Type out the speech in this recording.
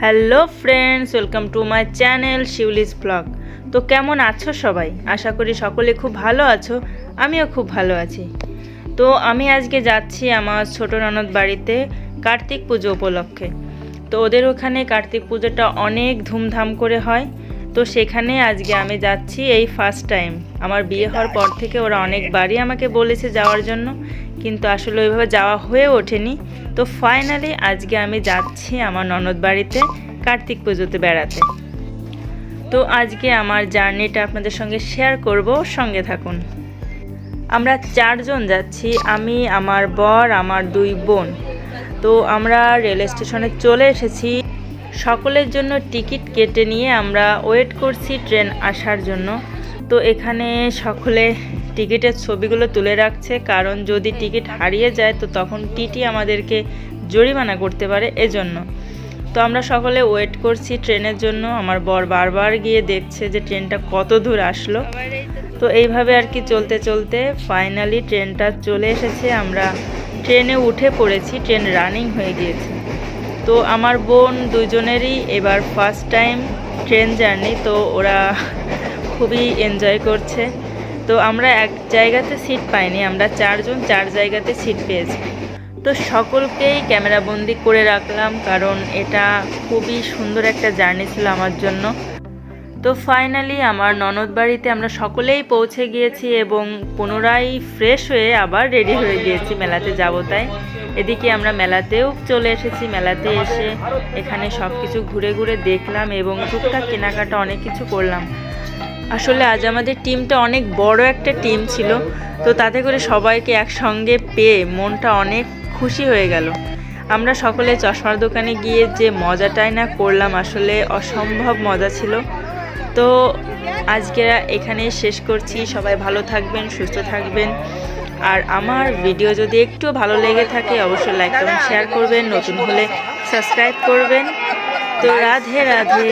Hello friends, welcome to my channel Shiuli's blog. তো কেমন আছো সবাই? আশা করি সকলে খুব ভালো আছো, আমিও খুব ভালো আছি। তো আমি আজকে যাচ্ছি আমার ছোট ননদ বাড়িতে কার্তিক পুজো উপলক্ষে। তো ওদের ওখানে কার্তিক পুজোটা অনেক ধুমধাম করে হয়। তো সেখানে আজকে আমি যাচ্ছি এই ফার্স্ট টাইম আমার বিয়ে হওয়ার পর থেকে ওরা অনেকবারই আমাকে বলেছে যাওয়ার জন্য। কিন্তু আসলে ওইভাবে যাওয়া হয়ে ওঠেনি। তো ফাইনালি আজকে আমি যাচ্ছি আমার ননদ বাড়িতে কার্তিক পুজোতে বেড়াতে। তো আজকে আমার জার্নিটা আপনাদের সঙ্গে শেয়ার করব, সঙ্গে থাকুন। আমরা চারজন যাচ্ছি, আমি, আমার বর, আমার দুই বোন। তো আমরা রেল স্টেশনে চলে এসেছি। সকলের জন্য টিকিট কেটে নিয়ে আমরা ওয়েট করছি ট্রেন আসার জন্য। তো এখানে সকলে টিকিটের ছবিগুলো তুলে রাখছে, কারণ যদি টিকিট হারিয়ে যায়, তো তখন টিটি আমাদেরকে জরিমানা করতে পারে এজন্য। তো আমরা সকলে ওয়েট করছি ট্রেনের জন্য। আমার বর বারবার গিয়ে দেখছে যে ট্রেনটা কত দূর আসলো। তো এইভাবে আর কি চলতে চলতে ফাইনালি ট্রেনটা চলে এসেছে। আমরা ট্রেনে উঠে পড়েছি, ট্রেন রানিং হয়ে গিয়েছে। তো আমার বোন দুজনেরই এবার ফার্স্ট টাইম ট্রেন জার্নি, তো ওরা খুবই এনজয় করছে। তো আমরা এক জায়গাতে সিট পাইনি, আমরা চারজন চার জায়গাতে সিট পেয়েছি। তো সকলকেই ক্যামেরাবন্দি করে রাখলাম, কারণ এটা খুবই সুন্দর একটা জার্নি ছিল আমার জন্য। তো ফাইনালি আমার ননদ বাড়িতে আমরা সকলেই পৌঁছে গিয়েছি এবং পুনরায় ফ্রেশ হয়ে আবার রেডি হয়ে গিয়েছি মেলাতে যাব তাই। এদিকে আমরা মেলাতেও চলে এসেছি, মেলাতে এসে এখানে সব কিছু ঘুরে ঘুরে দেখলাম এবং টুকটাক কেনাকাটা অনেক কিছু করলাম। আসলে আজ আমাদের টিমটা অনেক বড় একটা টিম ছিল, তো তাতে করে সবাইকে একসঙ্গে পেয়ে মনটা অনেক খুশি হয়ে গেল। আমরা সকলে চশমার দোকানে গিয়ে যে মজাটাই না করলাম, আসলে অসম্ভব মজা ছিল। তো আজকে এখানে শেষ করছি। সবাই ভালো থাকবেন, সুস্থ থাকবেন। আর আমার ভিডিও যদি একটু ভালো লেগে থাকে, অবশ্যই লাইক, কমেন্ট, শেয়ার করবেন। নতুন হলে সাবস্ক্রাইব করবেন। তো রাধে রাধে।